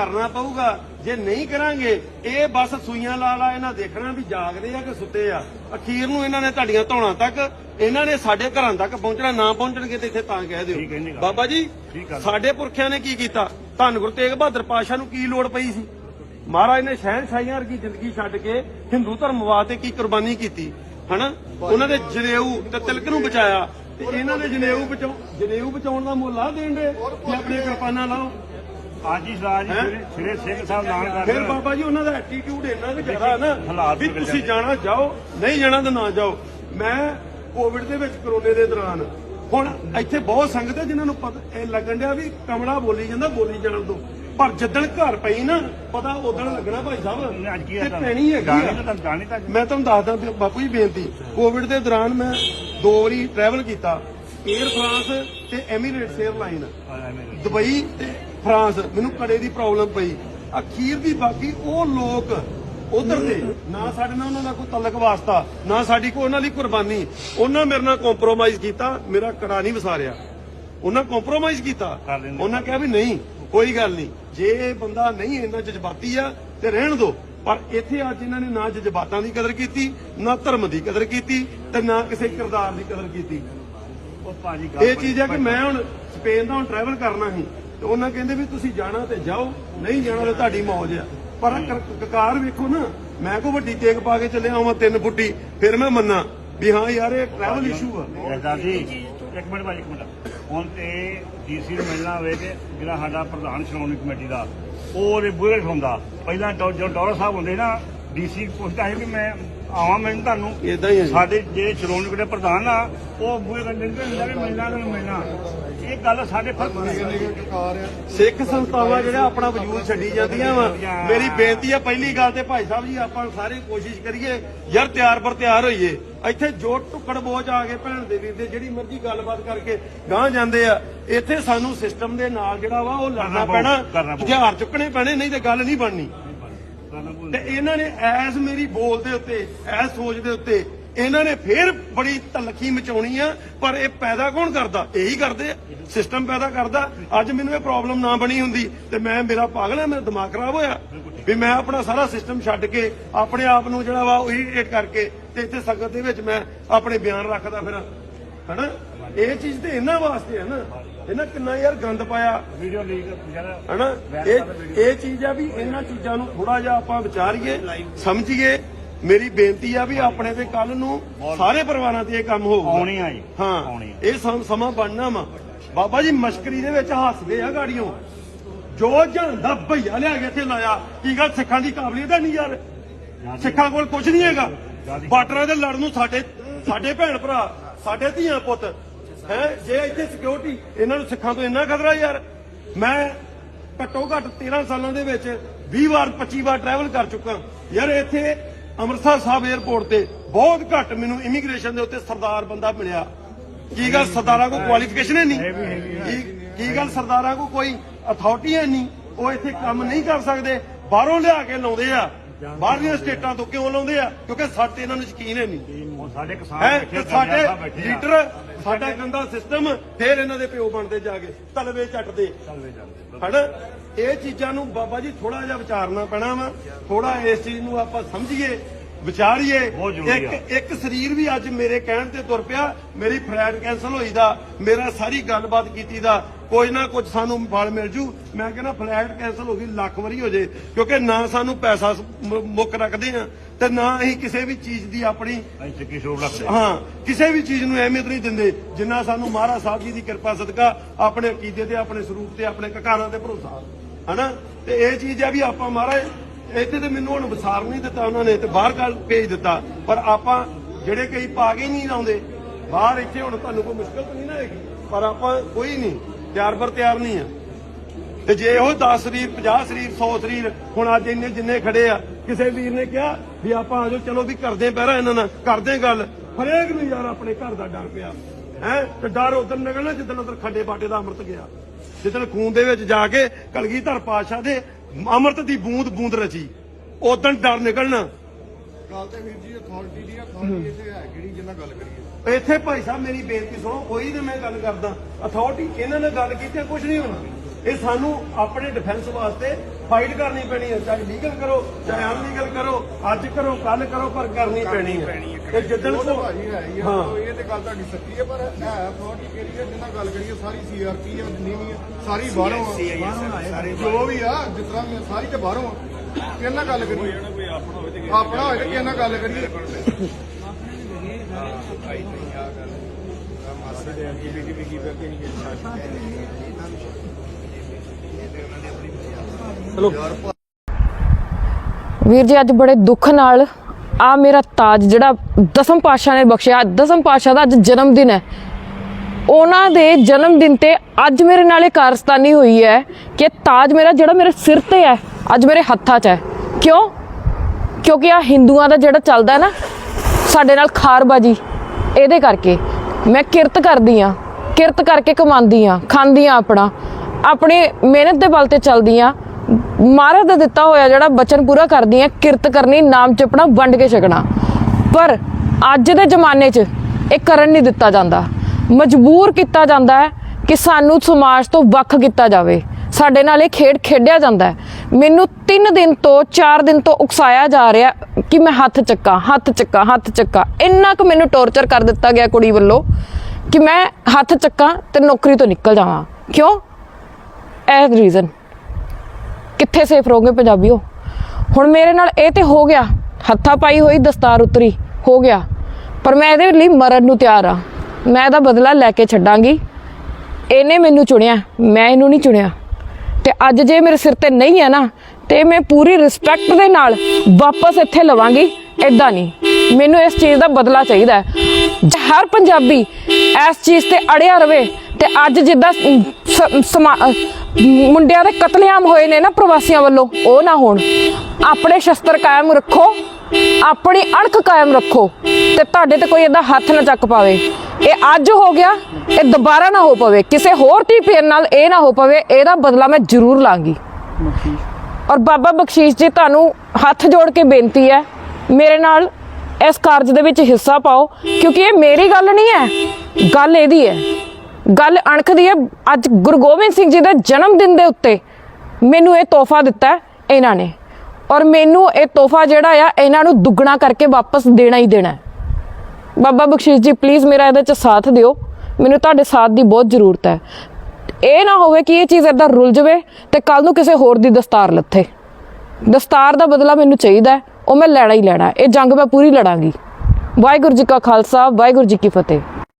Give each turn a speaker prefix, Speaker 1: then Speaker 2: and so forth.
Speaker 1: ਕਰਨਾ ਪਊਗਾ। ਜੇ ਨਹੀਂ ਕਰਾਂਗੇ ਇਹ ਬਸ ਸੂਈਆਂ ਲਾ ਲਾ ਇਹਨਾਂ ਦੇਖਣਾ ਵੀ ਜਾਗਦੇ ਆ ਕਿ ਸੁੱਤੇ ਆ। ਅਖੀਰ ਨੂੰ ਇਹਨਾਂ ਨੇ ਤੁਹਾਡੀਆਂ ਧੌਣਾ ਤੱਕ ਇਹਨਾਂ ਨੇ ਸਾਡੇ ਘਰਾਂ ਤੱਕ ਪਹੁੰਚਣਾ ਨਾ ਪਹੁੰਚਣਗੇ ਤੇ ਇੱਥੇ ਤਾਂ ਕਹਿ ਦਿਓ। ਬਾਬਾ ਜੀ। ਸਾਡੇ ਪੁਰਖਿਆਂ ਨੇ ਕੀ ਕੀਤਾ? ਧੰਨ ਗੁਰੂ ਤੇਗ ਬਹਾਦਰ ਪਾਸ਼ਾ ਨੂੰ ਕੀ ਲੋੜ ਪਈ ਸੀ? ਮਹਾਰਾਜ ਨੇ ਸ਼ਹਿਨਸ਼ਾਹੀਆਂ ਵਰਗੀ ਜ਼ਿੰਦਗੀ ਛੱਡ ਕੇ ਹਿੰਦੂ ਧਰਮ ਵਾਸਤੇ ਕੀ ਕੁਰਬਾਨੀ ਕੀਤੀ? ਹਨਾ? ਉਹਨਾਂ ਦੇ ਜਨੇਊ ਤੇ ਤਿਲਕ ਨੂੰ ਬਚਾਇਆ ਤੇ ਇਹਨਾਂ ਦੇ ਜਨੇਊ ਬਚਾਉ ਜਨੇਊ ਬਚਾਉਣ ਦਾ ਮੁੱਲ ਆ ਦੇਣ ਦੇ। ਕਿ ਆਪਣੇ ਕਿਰਪਾਨਾਂ ਲਾਓ।
Speaker 2: ਅੱਜ ਹੀ ਸਰਾਜ ਜੀ
Speaker 1: ਹੈਂ?
Speaker 2: ਸ੍ਰੀ ਸਿੰਘ ਸਾਹਿਬ ਐਲਾਨ ਕਰ
Speaker 1: ਫਿਰ ਬਾਬਾ ਜੀ ਉਹਨਾਂ ਦਾ ਐਟੀਟਿਊਡ ਇੰਨਾ ਕਿ ਜ਼ਿਆਦਾ ਨਾ
Speaker 2: ਹਾਲਾਤ
Speaker 1: ਵੀ ਤੁਸੀਂ। ਜਾਣਾ ਜਾਓ ਨਹੀਂ ਜਾਣਾ ਤਾਂ ਨਾ ਜਾਓ। ਮੈਂ ਕੋਵਿਡ ਦੇ ਵਿੱਚ ਕਰੋਨੇ ਦੇ ਦੌਰਾਨ ਹੁਣ ਇੱਥੇ ਬਹੁਤ ਸੰਗਤ ਹੈ ਜਿਨ੍ਹਾਂ ਨੂੰ ਪਤਾ ਇਹ ਲੱਗਣ ਡਿਆ ਵੀ ਕਮਲਾ ਬੋਲੀ ਜਾਂਦਾ ਬੋਲੀ ਜਾਣ ਤੋਂ। ਪਰ ਜਿੱਦਣ ਘਰ ਪਈ ਨਾ ਪਤਾ ਉਦਣ ਲੱਗਣਾ ਭਾਈ ਸਾਹਿਬ ਤੇ
Speaker 2: ਹੈ
Speaker 1: ਪੈਣੀ
Speaker 2: ਤਾਂ
Speaker 1: ਮੈਂ ਤੁਹਾਨੂੰ ਦੱਸਦਾ ਬਾਪੂ ਜੀ ਬੇਨਤੀ ਕੋਵਿਡ ਦੇ ਦੌਰਾਨ ਮੈਂ ਦੋ ਵਾਰੀ ਟਰੈਵਲ ਕੀਤਾ 에ਅਰ ਫਰਾਂਸ ਤੇ ਐਮੀਰੇਟਸ 에ਅਰਲਾਈਨ ਦੁਬਈ ਤੇ ਫਰਾਂਸ ਮੈਨੂੰ ਕੜੇ ਦੀ ਪ੍ਰੋਬਲਮ ਪਈ। ਅਖੀਰ ਦੀ ਬਾਕੀ ਉਹ ਲੋਕ ਉਧਰ ਦੇ ਨਾ ਸਾਡੇ ਨਾਲ ਉਹਨਾਂ ਦਾ ਕੋਈ ਤਲਕ ਵਾਸਤਾ ਨਾ ਸਾਡੀ ਕੋਈ ਉਹਨਾਂ ਦੀ ਕੁਰਬਾਨੀ। ਉਹਨਾਂ ਮੇਰੇ ਨਾਲ ਕੰਪਰੋਮਾਈਜ਼ ਕੀਤਾ ਮੇਰਾ ਕੜਾ ਨਹੀਂ ਵਸਾਰਿਆ। ਉਹਨਾਂ ਕੰਪਰੋਮਾਈਜ਼ ਕੀਤਾ। ਉਹਨਾਂ ਕਿਹਾ ਵੀ ਨਹੀਂ ਕੋਈ ਗੱਲ ਨਹੀਂ। ਜੇ ਬੰਦਾ ਨਹੀਂ ਇੰਨਾ ਜਜ਼ਬਾਤੀ ਆ ਤੇ ਰਹਿਣ ਦਿਓ ਪਰ ਇੱਥੇ ਅੱਜ ਇਹਨਾਂ ਨੇ ਨਾ ਜਜ਼ਬਾਤਾਂ ਦੀ ਕਦਰ ਕੀਤੀ ਨਾ ਧਰਮ ਦੀ ਕਦਰ ਕੀਤੀ ਤੇ ਨਾ ਕਿਸੇ ਕਿਰਦਾਰ ਦੀ ਕਦਰ ਕੀਤੀ। ਇਹ ਚੀਜ਼ ਹੈ ਕਿ ਮੈਂ ਹੁਣ ਸਪੇਨ ਦਾ ਹੁਣ ਟਰੈਵਲ ਕਰਨਾ ਸੀ। ਤੇ ਉਹਨਾਂ ਕਹਿੰਦੇ ਵੀ ਤੁਸੀਂ ਜਾਣਾ ਤੇ ਜਾਓ ਨਹੀਂ ਜਾਣਾ ਤੇ ਤੁਹਾਡੀ ਮੌਜ ਆ। ਪਰ ਕਕਾਰ ਵੇਖੋ ਨਾ ਮੈਂ ਕੋ ਵੱਡੀ ਤੇਗ ਪਾ ਕੇ ਚੱਲਿਆ ਹਾਂ ਤਿੰਨ ਫੁੱਟੀ ਫਿਰ ਮੈਂ ਮੰਨਾਂ ਵੀ ਹਾਂ ਯਾਰ ਇਹ ਟਰੈਵਲ ਇਸ਼ੂ ਆ।
Speaker 2: ਜੀ ਇੱਕ ਮਿੰਟ ਭਾਜੀ ਇੱਕ ਮਿੰਟ। ਹੁਣ ਤੇ ਡੀਸੀ ਨੂੰ ਮਿਲਣਾ ਹੋਵੇ ਤੇ ਜਿਹੜਾ ਸਾਡਾ ਪ੍ਰਧਾਨ ਸ਼੍ਰੋਮਣੀ ਕਮੇਟੀ ਦਾ ਉਹ ਉਹਦੇ ਬੂਹੇ ਹੁੰਦਾ। ਪਹਿਲਾਂ ਜਦੋਂ ਟੌਰਾ ਸਾਹਿਬ ਹੁੰਦੇ ਨਾ ਡੀਸੀ ਪੁੱਛਦਾ ਸੀ ਵੀ ਮੈਂ ਆਵਾਂ ਮੈਨੂੰ ਤੁਹਾਨੂੰ।
Speaker 1: ਇਦਾਂ ਹੀ ਹੈ ਜੀ।
Speaker 2: ਸਾਡੇ ਜਿਹੜੇ ਸ਼੍ਰੋਮਣੀ ਕਮੇਟੀ ਪ੍ਰਧਾਨ ਆ ਉਹ ਬੂਹੇ ਕੰਨੇ ਨਿਕਲ ਹੁੰਦਾ ਵੀ ਮਿਲਣਾ ਤੁਹਾਨੂੰ ਮਿਲਣਾ। ਇਹ ਗੱਲ ਸਾਡੇ ਫ਼ਰਕ
Speaker 1: ਸਿੱਖ ਸੰਸਥਾਵਾਂ ਜਿਹੜਾ ਆਪਣਾ ਵਜੂਦ ਛੱਡੀ ਜਾਂਦੀਆਂ ਵਾ। ਮੇਰੀ ਬੇਨਤੀ ਹੈ ਪਹਿਲੀ ਗੱਲ ਤੇ ਭਾਈ ਸਾਹਿਬ ਜੀ ਆਪਾਂ ਸਾਰੇ ਕੋਸ਼ਿਸ਼ ਕਰੀਏ ਯਾਰ ਤਿਆਰ ਪਰ ਤਿਆਰ ਹੋਈਏ। ਇੱਥੇ ਜੋ ਟੁੱਕੜ ਬੋਝ ਆ ਗਏ ਭੈਣ ਦੇ ਵੀਰ ਦੇ ਜਿਹੜੀ ਮਰਜ਼ੀ ਗੱਲਬਾਤ ਕਰਕੇ ਗਾਂ ਜਾਂਦੇ ਆ। ਇੱਥੇ ਸਾਨੂੰ ਸਿਸਟਮ ਦੇ ਨਾਲ ਜਿਹੜਾ ਵਾ ਉਹ ਲੜਨਾ ਪੈਣਾ। ਹਥਿਆਰ ਚੁੱਕਣੇ ਪੈਣੇ ਨਹੀਂ ਤੇ ਗੱਲ ਨਹੀਂ ਬਣਨੀ। ਤੇ ਇਹਨਾਂ ਨੇ ਐਸ ਮੇਰੀ ਬੋਲ ਦੇ ਉੱਤੇ ਐਸ ਸੋਚ ਦੇ ਉੱਤੇ ਇਹਨਾਂ ਨੇ ਫੇਰ ਬੜੀ ਤਲਖੀ ਮਚਾਉਣੀ ਆ ਪਰ ਇਹ ਪੈਦਾ ਕੌਣ ਕਰਦਾ? ਇਹੀ ਕਰਦੇ ਆ। ਸਿਸਟਮ ਪੈਦਾ ਕਰਦਾ ਅੱਜ ਮੈਨੂੰ ਇਹ ਪ੍ਰੋਬਲਮ ਨਾ ਬਣੀ ਹੁੰਦੀ ਤੇ ਮੈਂ ਮੇਰਾ ਪਾਗਲ ਹੈ ਮੇਰਾ ਦਿਮਾਗ ਖਰਾਬ ਹੋਇਆ ਵੀ ਮੈਂ ਆਪਣਾ ਸਾਰਾ ਸਿਸਟਮ ਛੱਡ ਕੇ ਆਪਣੇ ਆਪ ਨੂੰ ਜਿਹੜਾ ਵਾ ਉਹ ਇਰੀਟੇਟ ਕਰਕੇ ਤੇ ਇੱਥੇ ਸੰਗਤ ਦੇ ਵਿੱਚ ਮੈਂ ਆਪਣੇ ਬਿਆਨ ਰੱਖਦਾ ਫਿਰ। ਹਨਾ? ਇਹ ਚੀਜ਼ ਤੇ ਇਹਨਾਂ ਵਾਸਤੇ ਹੈ ਨਾ। ਇਹਨਾਂ ਕਿੰਨਾ ਯਾਰ ਗੰਦ ਪਾਇਆ।
Speaker 2: ਵੀਡੀਓ ਲੀਕ
Speaker 1: ਹਨਾ? ਇਹ ਇਹ ਚੀਜ਼ ਆ ਵੀ ਇਹਨਾਂ ਚੀਜ਼ਾਂ ਨੂੰ ਥੋੜਾ ਜਿਹਾ ਆਪਾਂ ਵਿਚਾਰੀਏ ਸਮਝੀਏ। ਮੇਰੀ ਬੇਨਤੀ ਆ ਵੀ ਆਪਣੇ ਤੇ ਕੱਲ ਨੂੰ ਸਾਰੇ ਪਰਿਵਾਰਾਂ ਤੇ ਇਹ ਕੰਮ ਹੋਊਗਾ।
Speaker 2: ਆਉਣੀ ਆ ਜੀ।
Speaker 1: ਹਾਂ। ਇਹ ਸਮ- ਸਮਾਂ ਬਣਨਾ ਵਾ। ਬਾਬਾ ਜੀ, ਮਸ਼ਕਰੀ ਦੇ ਵਿੱਚ ਹੱਸਦੇ ਆ ਗਾੜੀਆਂ ਜੋ ਜਾਂਦਾ ਭਈਆ ਲਿਆ ਕੇ ਇੱਥੇ ਲਾਇਆ, ਕੀ ਗੱਲ ਸਿੱਖਾਂ ਦੀ ਕਾਬਲੀਅਤ ਹੈ ਨਹੀਂ ਯਾਰ? ਸਿੱਖਾਂ ਕੋਲ ਕੁਝ ਨਹੀਂ ਹੈਗਾ। ਬਾਰਡਰਾਂ ਦੇ ਲੜਨ ਨੂੰ ਸਾਡੇ ਸਾਡੇ ਭੈਣ ਭਰਾ, ਸਾਡੇ ਧੀਆਂ ਪੁੱਤ, ਹੈ, ਜੇ ਇੱਥੇ ਸਿਕਿਉਰਿਟੀ ਇਹਨਾਂ ਨੂੰ ਸਿੱਖਾਂ ਤੋਂ ਇੰਨਾ ਖਤਰਾ ਯਾਰ? ਮੈਂ ਘੱਟੋ ਘੱਟ 13 ਸਾਲਾਂ ਦੇ ਵਿੱਚ 20 ਵਾਰ 25 ਵਾਰ ਟਰੈਵਲ ਕਰ ਚੁੱਕਾ ਯਾਰ ਇੱਥੇ ਅੰਮ੍ਰਿਤਸਰ ਸਾਹਿਬ 에ਅਰਪੋਰਟ ਤੇ ਬਹੁਤ ਘੱਟ ਮੈਨੂੰ ਇਮੀਗ੍ਰੇਸ਼ਨ ਦੇ ਉੱਤੇ ਸਰਦਾਰ ਬੰਦਾ ਮਿਲਿਆ। ਕੀ ਗੱਲ ਸਰਦਾਰਾਂ ਕੋ ਕੁਆਲੀਫਿਕੇਸ਼ਨ ਹੈ ਨਹੀਂ? ਕੀ ਕੀ ਗੱਲ ਸਰਦਾਰਾਂ ਕੋ ਕੋਈ ਅਥਾਰਟੀ ਹੈ ਨਹੀਂ? ਉਹ ਇੱਥੇ ਕੰਮ ਨਹੀਂ ਕਰ ਸਕਦੇ। ਬਾਹਰੋਂ ਲਿਆ ਕੇ ਲਾਉਂਦੇ ਆ। ਬਾਹਰਲੀਆਂ ਸਟੇਟਾਂ ਤੋਂ ਕਿਉਂ ਲਾਉਂਦੇ ਆ? ਕਿਉਂਕਿ ਸਾਡੇ ਇਹਨਾਂ ਨੂੰ ਯਕੀਨ ਹੈ ਨਹੀਂ।
Speaker 2: ਸਾਡੇ ਕਿਸਾਨ
Speaker 1: ਸਾਡੇ। ਲੀਡਰ ਸਾਡਾ ਗੰਦਾ ਸਿਸਟਮ ਫਿਰ ਇਹਨਾਂ ਦੇ ਪਿਓ ਬਣਦੇ ਜਾ ਕੇ ਤਲਵੇ ਚੱਟਦੇ। ਹਨਾ? ਇਹ ਚੀਜ਼ਾਂ ਨੂੰ ਬਾਬਾ ਜੀ ਥੋੜਾ ਜਿਹਾ ਵਿਚਾਰਨਾ ਪੈਣਾ ਵਾ। ਥੋੜਾ ਇਸ ਚੀਜ਼ ਨੂੰ ਆਪਾਂ ਸਮਝੀਏ। ਵਿਚਾਰੀਏ। ਇੱਕ ਇੱਕ ਸਰੀਰ ਵੀ ਅੱਜ ਮੇਰੇ ਕਹਿਣ ਤੇ ਤੁਰ ਪਿਆ ਮੇਰੀ ਫਲਾਈਟ ਕੈਨਸਲ ਹੋਈ ਦਾ ਮੇਰਾ ਸਾਰੀ ਗੱਲਬਾਤ ਕੀਤੀ ਦਾ ਕੋਈ ਨਾ ਕੁਝ ਸਾਨੂੰ ਫਲ ਮਿਲ ਜੂ। ਮੈਂ ਕਹਿੰਦਾ ਫਲਾਈਟ ਕੈਨਸਲ ਹੋ ਗਈ ਲੱਖ ਵਾਰੀ ਹੋ ਜੇ ਕਿਉਂਕਿ ਨਾ ਸਾਨੂੰ ਪੈਸਾ ਮੁੱਕ ਰੱਖਦੇ ਆ ਤੇ ਨਾ ਅਸੀਂ ਕਿਸੇ ਵੀ ਚੀਜ਼ ਦੀ ਆਪਣੀ ਹਾਂ ਕਿਸੇ ਵੀ ਚੀਜ਼ ਨੂੰ ਅਹਿਮੀਅਤ ਨਹੀਂ ਦਿੰਦੇ ਜਿੰਨਾ ਸਾਨੂੰ ਮਹਾਰਾਜ ਸਾਹਿਬ ਜੀ ਦੀ ਕਿਰਪਾ ਸਦਕਾ ਆਪਣੇ ਅਕੀਦੇ ਤੇ ਆਪਣੇ ਸਰੂਪ ਤੇ ਆਪਣੇ ਕਕਾਰਾਂ ਤੇ ਭਰੋਸਾ ਹਨਾ? ਤੇ ਇਹ ਚੀਜ਼ ਆ ਵੀ ਆਪਾਂ ਮਹਾਰਾਜ ਇੱਥੇ ਤੇ ਮੈਨੂੰ ਹੁਣ ਵਿਸਾਰ ਨਹੀਂ ਦਿੱਤਾ ਉਹਨਾਂ ਨੇ ਤੇ ਬਾਹਰ ਗੱਲ ਭੇਜ ਦਿੱਤਾ। ਪਰ ਆਪਾਂ ਜਿਹੜੇ ਕਈ ਪਾ ਕੇ ਨਹੀਂ ਲਾਉਂਦੇ, ਬਾਹਰ ਇੱਥੇ ਹੁਣ ਤੁਹਾਨੂੰ ਕੋਈ ਮੁਸ਼ਕਲ ਤਾਂ ਨਹੀਂ ਨਾ ਹੈਗੀ। ਪਰ ਆਪਾਂ ਕੋਈ ਨਹੀਂ, ਤਿਆਰ ਪਰ ਤਿਆਰ ਨਹੀਂ ਆ। ਤੇ ਜੇ ਉਹ 10 ਸਰੀਰ 50 ਸਰੀਰ 100 ਸਰੀਰ ਹੁਣ ਅੱਜ ਇੰਨੇ ਜਿੰਨੇ ਖੜੇ ਆ, ਕਿਸੇ ਵੀਰ ਨੇ ਕਿਹਾ ਵੀ ਆਪਾਂ ਆਜੋ ਚਲੋ ਵੀ ਕਰਦੇ ਪਹਿਰਾ ਇਹਨਾਂ ਨਾਲ, ਕਰਦੇ ਗੱਲ। ਹਰੇਕ ਨੂੰ ਯਾਰ ਆਪਣੇ ਘਰ ਦਾ ਡਰ ਪਿਆ। ਹੈ? ਤੇ ਡਰ ਉਧਰ ਨਿਕਲਣਾ ਜਿੱਦਣ ਉਧਰ ਖੱਡੇ ਬਾਟੇ ਦਾ ਅੰਮ੍ਰਿਤ ਗਿਆ। ਜਿੱਦਣ ਖੂਨ ਦੇ ਵਿੱਚ ਜਾ ਕੇ ਕਲਗੀਧਰ ਪਾਤਸ਼ਾਹ ਦੇ ਅੰਮ੍ਰਿਤ ਦੀ ਬੂੰਦ ਬੂੰਦ ਰਚੀ। ਉਦੋਂ ਡਰ ਨਿਕਲਣਾ।
Speaker 3: ਗੱਲ ਤੇ ਵੀਰ ਜੀ ਅਥਾਰਟੀ ਦੀ ਅਥਾਰਟੀ ਇੱਥੇ ਹੈ ਕਿਹੜੀ ਜਿੰਨਾ ਗੱਲ ਕਰੀਏ?
Speaker 1: ਇੱਥੇ ਭਾਈ ਸਾਹਿਬ ਮੇਰੀ ਬੇਨਤੀ ਸੁਣੋ ਉਹੀ ਤੇ ਮੈਂ ਗੱਲ ਕਰਦਾ। ਅਥਾਰਟੀ ਇਹਨਾਂ ਨੇ ਗੱਲ ਕੀਤੀ ਕੁਝ ਨਹੀਂ ਹੋਣਾ। ਇਹ ਸਾਨੂੰ ਆਪਣੇ ਡਿਫੈਂਸ ਵਾਸਤੇ ਫਾਈਟ ਕਰਨੀ ਪੈਣੀ ਹੈ ਚਾਹੇ ਲੀਗਲ ਕਰੋ ਚਾਹੇ ਅਨਲੀਗਲ ਕਰੋ ਅੱਜ ਕਰੋ ਕੱਲ ਕਰੋ ਪਰ ਕਰਨੀ ਪੈਣੀ ਹੈ ਤੇ ਜਿੱਦਣ
Speaker 3: ਤਾਂ ਹੈ। ਇਹ ਤੇ ਗੱਲ ਤੁਹਾਡੀ ਸੱਚੀ ਹੈ ਪਰ ਹੈ ਫਲੋਟੀ ਕਿਹੜੀ ਹੈ ਜਿੰਨਾ ਗੱਲ ਕਰੀਏ ਸਾਰੀ ਸੀਆਰਪੀ ਆ ਜਿੰਨੀ ਵੀ ਆ ਸਾਰੀ ਬਾਹਰੋਂ ਆ। ਜੋ ਵੀ ਆ ਜਿਸ ਤਰ੍ਹਾਂ ਵੀ ਆ, ਸਾਰੀ ਤੇ ਬਾਹਰੋਂ ਆ। ਕਿਹਨਾਂ ਨਾਲ ਗੱਲ ਕਰੀਏ? ਆਪਣਾ ਹੋਏ ਤੇ ਕਿਹਨਾਂ ਨਾਲ ਗੱਲ ਕਰੀਏ?
Speaker 1: ਚਲੋ।
Speaker 4: ਵੀਰ ਜੀ ਅੱਜ ਬੜੇ ਦੁੱਖ ਨਾਲ ਆ ਮੇਰਾ ਤਾਜ ਜਿਹੜਾ ਦਸਮ ਪਾਤਸ਼ਾਹ ਨੇ ਬਖਸ਼ਿਆ, ਦਸਮ ਪਾਤਸ਼ਾਹ ਦਾ ਅੱਜ ਜਨਮ ਦਿਨ ਹੈ। ਉਹਨਾਂ ਦੇ ਜਨਮ ਦਿਨ ਤੇ ਅੱਜ ਮੇਰੇ ਨਾਲ ਇਹ ਕਾਰਸਤਾਨੀ ਹੋਈ ਹੈ ਕਿ ਤਾਜ ਮੇਰਾ ਜਿਹੜਾ ਮੇਰੇ ਸਿਰ ਤੇ ਹੈ, ਅੱਜ ਮੇਰੇ ਹੱਥਾਂ 'ਚ ਹੈ। ਕਿਉਂ? ਕਿਉਂਕਿ ਆ ਹਿੰਦੂਆਂ ਦਾ ਜਿਹੜਾ ਚੱਲਦਾ ਨਾ, ਸਾਡੇ ਨਾਲ ਖਾਰਬਾਜੀ, ਇਹਦੇ ਕਰਕੇ। ਮੈਂ ਕਿਰਤ ਕਰਦੀ ਆ ਕਿਰਤ ਕਰਕੇ ਕਮਾਉਂਦੀ ਆ ਖਾਂਦੀ ਆ ਆਪਣਾ। ਆਪਣੇ ਮਿਹਨਤ ਦੇ ਬਲ ਤੇ ਚੱਲਦੀ ਆ ਮਹਾਰਾਜ ਦਾ ਦਿੱਤਾ ਹੋਇਆ ਜਿਹੜਾ ਬਚਨ ਪੂਰਾ ਕਰਦੀ ਹੈ, ਕਿਰਤ ਕਰਨੀ, ਨਾਮ ਜਪਣਾ, ਵੰਡ ਕੇ ਛਕਣਾ। ਪਰ ਅੱਜ ਦੇ ਜ਼ਮਾਨੇ 'ਚ ਇਹ ਕਰਨ ਨਹੀਂ ਦਿੱਤਾ ਜਾਂਦਾ। ਮਜਬੂਰ ਕੀਤਾ ਜਾਂਦਾ ਹੈ ਕਿ ਸਾਨੂੰ ਸਮਾਜ ਤੋਂ ਵੱਖ ਕੀਤਾ ਜਾਵੇ। ਸਾਡੇ ਨਾਲ ਇਹ ਖੇਡ ਖੇਡਿਆ ਜਾਂਦਾ ਹੈ। ਮੈਨੂੰ 3 ਦਿਨ ਤੋਂ 4 ਦਿਨ ਤੋਂ ਉਕਸਾਇਆ ਜਾ ਰਿਹਾ ਕਿ ਮੈਂ ਹੱਥ ਚੱਕਾਂ ਹੱਥ ਚੱਕਾਂ, ਹੱਥ ਚੱਕਾ। ਇੰਨਾ ਕੁ ਮੈਨੂੰ ਟੌਰਚਰ ਕਰ ਦਿੱਤਾ ਗਿਆ ਕੁੜੀ ਵੱਲੋਂ ਕਿ ਮੈਂ ਹੱਥ ਚੱਕਾਂ ਤੇ ਨੌਕਰੀ ਤੋਂ ਨਿਕਲ ਜਾਵਾਂ। ਕਿਉਂ? ਇਹ ਰੀਜ਼ਨ ਕਿੱਥੇ ਸੇਫ ਰਹੋਗੇ ਪੰਜਾਬੀਓ? ਹੁਣ ਮੇਰੇ ਨਾਲ ਇਹ ਤੇ ਹੋ ਗਿਆ। ਹੱਥਾ ਪਾਈ ਹੋਈ ਦਸਤਾਰ ਉਤਰੀ, ਹੋ ਗਿਆ। ਪਰ ਮੈਂ ਇਹਦੇ ਲਈ ਮਰਨ ਨੂੰ ਤਿਆਰ ਆ। ਮੈਂ ਇਹਦਾ ਬਦਲਾ ਲੈ ਕੇ ਛੱਡਾਂਗੀ। ਇਹਨੇ ਮੈਨੂੰ ਚੁਣਿਆ, ਮੈਂ ਇਹਨੂੰ ਨਹੀਂ ਚੁਣਿਆ। ਤੇ ਅੱਜ ਜੇ ਮੇਰੇ ਸਿਰ ਤੇ ਨਹੀਂ ਹੈ ਨਾ, ਤੇ ਮੈਂ ਪੂਰੀ ਰਿਸਪੈਕਟ ਦੇ ਨਾਲ ਵਾਪਸ ਇੱਥੇ ਲਵਾਂਗੀ ਇਦਾਂ ਨਹੀਂ। ਮੈਨੂੰ ਇਸ ਚੀਜ਼ ਦਾ ਬਦਲਾ ਚਾਹੀਦਾ ਹੈ। ਹਰ ਪੰਜਾਬੀ ਇਸ ਚੀਜ਼ ਤੇ ਅੜਿਆ ਰਵੇ ਤੇ ਅੱਜ ਜਿੱਦਾਂ ਸ- ਸਮਾ- ਅਹ, ਮੁੰਡਿਆਂ ਦੇ ਕਤਲੇਆਮ ਹੋਏ ਨੇ ਨਾ ਪ੍ਰਵਾਸੀਆਂ ਵੱਲੋਂ, ਉਹ ਨਾ ਹੋਣ। ਆਪਣੇ ਸ਼ਸਤਰ ਕਾਇਮ ਰੱਖੋ, ਆਪਣੀ ਅਣਖ ਕਾਇਮ ਰੱਖੋ, ਤੇ ਤੁਹਾਡੇ ਤੇ ਕੋਈ ਇਹਦਾ ਹੱਥ ਨਾ ਚੱਕ ਪਾਵੇ। ਇਹ ਅੱਜ ਹੋ ਗਿਆ, ਇਹ ਦੁਬਾਰਾ ਨਾ ਹੋ ਪਵੇ। ਕਿਸੇ ਹੋਰ ਧੀ ਭੈਣ ਨਾਲ ਇਹ ਨਾ ਹੋ ਪਵੇ, ਇਹਦਾ ਬਦਲਾ ਮੈਂ ਜ਼ਰੂਰ ਲਾਂਗੀ। ਔਰ ਬਾਬਾ ਬਖਸ਼ੀਸ਼ ਜੀ, ਤੁਹਾਨੂੰ ਹੱਥ ਜੋੜ ਕੇ ਬੇਨਤੀ ਹੈ, ਮੇਰੇ ਨਾਲ ਇਸ ਕਾਰਜ ਦੇ ਵਿੱਚ ਹਿੱਸਾ ਪਾਓ, ਕਿਉਂਕਿ ਇਹ ਮੇਰੀ ਗੱਲ ਨਹੀਂ ਹੈ, ਗੱਲ ਇਹਦੀ ਹੈ। ਗੱਲ ਅਣਖ ਦੀ ਹੈ। ਅੱਜ ਗੁਰੂ ਗੋਬਿੰਦ ਸਿੰਘ ਜੀ ਦੇ ਜਨਮ ਦਿਨ ਦੇ ਉੱਤੇ ਮੈਨੂੰ ਇਹ ਤੋਹਫਾ ਦਿੱਤਾ ਇਹਨਾਂ ਨੇ। ਔਰ ਮੈਨੂੰ ਇਹ ਤੋਹਫਾ ਜਿਹੜਾ ਆ, ਇਹਨਾਂ ਨੂੰ ਦੁੱਗਣਾ ਕਰਕੇ ਵਾਪਸ ਦੇਣਾ ਹੀ ਦੇਣਾ ਬਾਬਾ ਬਖਸ਼ੀਸ਼ ਜੀ ਪਲੀਜ਼ ਮੇਰਾ ਇਹਦੇ ਚ ਸਾਥ ਦਿਓ। ਮੈਨੂੰ ਤੁਹਾਡੇ ਸਾਥ ਦੀ ਬਹੁਤ ਜ਼ਰੂਰਤ ਹੈ। ਇਹ ਨਾ ਹੋਵੇ ਕਿ ਇਹ ਚੀਜ਼ ਏਦਾਂ ਰੁਲ ਜਾਵੇ ਤੇ ਕੱਲ ਨੂੰ ਕਿਸੇ ਹੋਰ ਦੀ ਦਸਤਾਰ ਲੱਥੇ। ਦਸਤਾਰ ਦਾ ਬਦਲਾ ਮੈਨੂੰ ਚਾਹੀਦਾ ਉਹ ਮੈਂ ਲੈਣਾ ਹੀ ਲੈਣਾ ਇਹ ਜੰਗ ਮੈਂ ਪੂਰੀ ਲੜਾਂਗੀ। ਵਾਹਿਗੁਰੂ ਜੀ ਕਾ ਖਾਲਸਾ, ਵਾਹਿਗੁਰੂ ਜੀ ਕੀ ਫਤਿਹ।